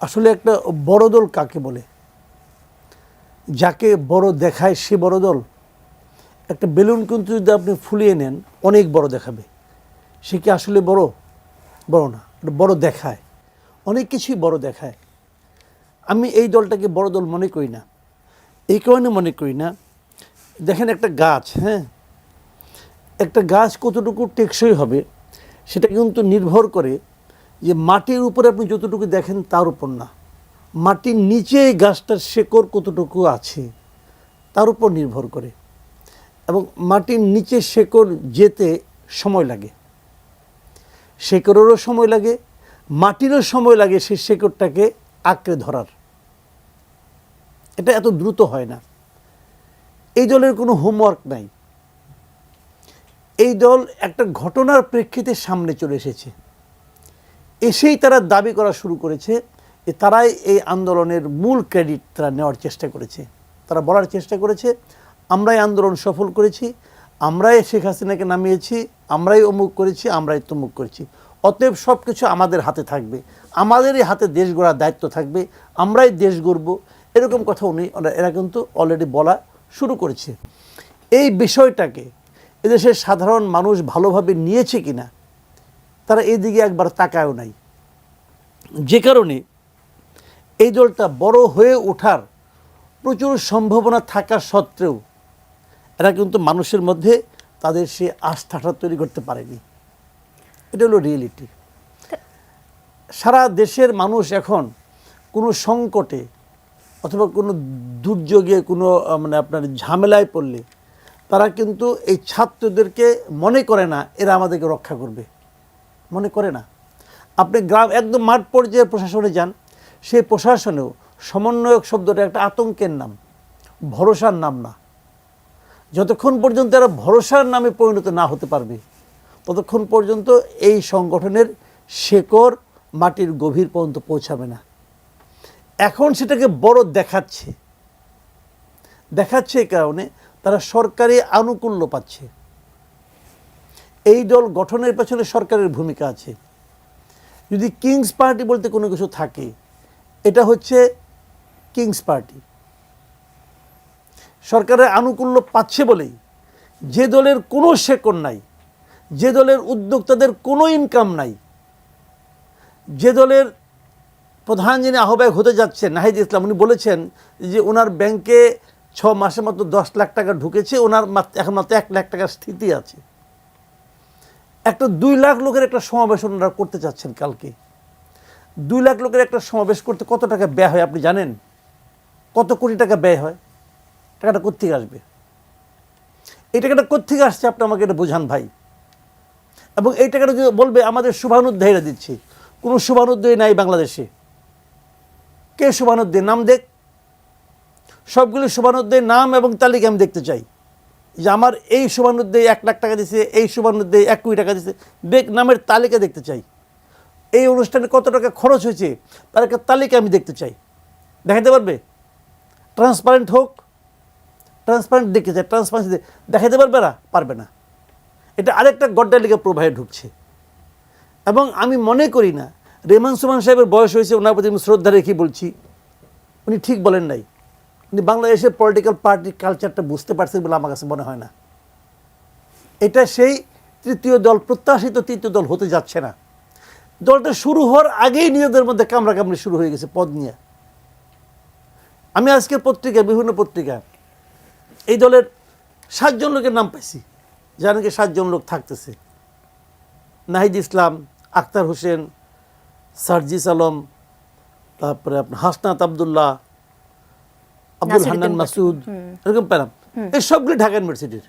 আসলে একটা বড় দল কাকে বলে? যাকে বড় দেখায় সে বড় দল। একটা বেলুন কিন্তু যদি আপনি ফুলিয়ে নেন, অনেক বড় দেখাবে। সে কি আসলে বড়? বড় না বড় দেখায়। অনেক কিছুই বড় দেখায়। আমি এই দলটাকে বড় দল মনে করি না। এই কারণে মনে করি না। দেখেন একটা গাছ হ্যাঁ? একটা গাছ কতটুকু টেকসই হবে, সেটা কিন্তু নির্ভর করে যে মাটির উপরে আপনি যতটুকু দেখেন তার উপর না। মাটির নিচে গাছটার শেকড় কতটুকু আছে তার উপর নির্ভর করে। এবং মাটির নিচে শেকড় যেতে সময় লাগে। শেকড়েরও সময় লাগে, মাটিরও সময় লাগে সেই শেকড়টাকে আঁকড়ে ধরার। এটা এত দ্রুত হয় না। এই দলের কোনো হোমওয়ার্ক নাই। এই দল একটা ঘটনার প্রেক্ষিতে সামনে চলে এসেছে। এসেই তারা দাবি করা শুরু করেছে তারাই এই আন্দোলনের মূল ক্রেডিট তারা নেওয়ার চেষ্টা করেছে। তারা বলার চেষ্টা করেছে, আমরাই আন্দোলন সফল করেছি, আমরাই শেখ হাসিনাকে নামিয়েছি, আমরাই অমুক করেছি, আমরাই তমুক করেছি। অতএব সব কিছু আমাদের হাতে থাকবে, আমাদেরই হাতে দেশ গড়ার দায়িত্ব থাকবে, আমরাই দেশ গড়ব। এরকম কথা উনি, এরা কিন্তু অলরেডি বলা শুরু করেছে। এই বিষয়টাকে এদেশের সাধারণ মানুষ ভালোভাবে নিয়েছে কিনা তারা এই দিকে একবার তাকায়ও নাই। যে কারণে এই দলটা বড় হয়ে ওঠার প্রচুর সম্ভাবনা থাকা সত্ত্বেও এরা কিন্তু মানুষের মধ্যে তাদের সে আস্থাটা তৈরি করতে পারেনি। এটা হলো রিয়েলিটি সারা দেশের মানুষ এখন কোনো সংকটে অথবা কোনো দুর্যোগে, কোনো মানে আপনার ঝামেলায় পড়লে তারা কিন্তু এই ছাত্রদেরকে মনে করে না এরা আমাদেরকে রক্ষা করবে। মনে করে না। আপনি গ্রাম একদম মাঠ পর্যায়ে প্রশাসনে যান, সেই প্রশাসনেও সমন্বয়ক শব্দটা একটা আতঙ্কের নাম, ভরসার নাম না। যতক্ষণ পর্যন্ত এরা ভরসার নামে পরিণত না হতে পারবে, ততক্ষণ পর্যন্ত এই সংগঠনের শেকড় মাটির গভীর পর্যন্ত পৌঁছাবে না। এখন সেটাকে বড় দেখাচ্ছে। দেখাচ্ছে এই কারণে তারা সরকারি আনুকূল্য পাচ্ছে। এই দল গঠনের পেছনে সরকারের ভূমিকা আছে। যদি কিংস পার্টি বলতে কোনো কিছু থাকে, এটা হচ্ছে কিংস পার্টি সরকারের আনুকূল্য পাচ্ছে বলেই যে দলের কোনো শেকড় নাই, যে দলের উদ্যোক্তাদের কোনো ইনকাম নাই, যে দলের প্রধান যিনি আহ্বায়ক হতে যাচ্ছেন, নাহিদ ইসলাম, উনি বলেছেন যে ওনার ব্যাংকে ছ মাসে মাত্র দশ লাখ টাকা ঢুকেছে, ওনার মাত্র এখন মাত্র এক লাখ টাকার স্থিতি আছে। একটা দুই লাখ লোকের একটা সমাবেশ ওনারা করতে চাচ্ছেন কালকে। দুই লাখ লোকের একটা সমাবেশ করতে কত টাকা ব্যয় হয় আপনি জানেন? কত কোটি টাকা ব্যয় হয়? টাকাটা কোথেকে আসবে? এই টাকাটা কোথেকে আসছে আপনি আমাকে এটা বোঝান ভাই। এবং এই টাকাটা যদি বলবে, আমাদের শুভানুধ্যায়ীরা দিচ্ছে। কোনো শুভানুধ্যায়ী নাই বাংলাদেশে। কে শুভানুদ্দিন নাম দেখ? সবগুলি শুভানুদ্দিন নাম এবং তালিকা আমি দেখতে চাই। যে আমার এই শুভানুদ্দিন এক লাখ টাকা দিছে, এই শুভানুদ্দিন এক কোটি টাকা দিছে। দেখ, নামের তালিকা দেখতে চাই। এই অনুষ্ঠানে কত টাকা খরচ হয়েছে, তার একটা তালিকা আমি দেখতে চাই। দেখাতে পারবে? ট্রান্সপারেন্ট হোক ট্রান্সপারেন্ট দেখতে চাই ট্রান্সপারেন্সি দেখাতে পারবে না? পারবে না। এটা আরেকটা গড্ডালিকা প্রবাহে ঢুকছে। এবং আমি মনে করি না রেমান সুমান সাহেবের বয়স হয়েছে, ওনার প্রতি আমি শ্রদ্ধা রেখে বলছি। উনি ঠিক বলেন নাই। উনি বাংলাদেশের পলিটিক্যাল পার্টির কালচারটা বুঝতে পারছেন বলে আমার কাছে মনে হয় না। এটা সেই তৃতীয় দল, প্রত্যাশিত তৃতীয় দল হতে যাচ্ছে না। দলটা শুরু হওয়ার আগেই নিজেদের মধ্যে কামড়াকামড়ি শুরু হয়ে গেছে পদ নিয়ে। আমি আজকে পত্রিকা বিভিন্ন পত্রিকা এই দলের সাতজন লোকের নাম পাইছি, যার নাকি সাতজন লোক থাকতেছে। নাহিদ ইসলাম আক্তার হোসেন, সার্জিস আলম, তারপরে আপনার হাসনাত আবদুল্লাহ আব্দুল হান্নান মাসুদ এরকম প্যারাম এই সবগুলি ঢাকা ইউনিভার্সিটির।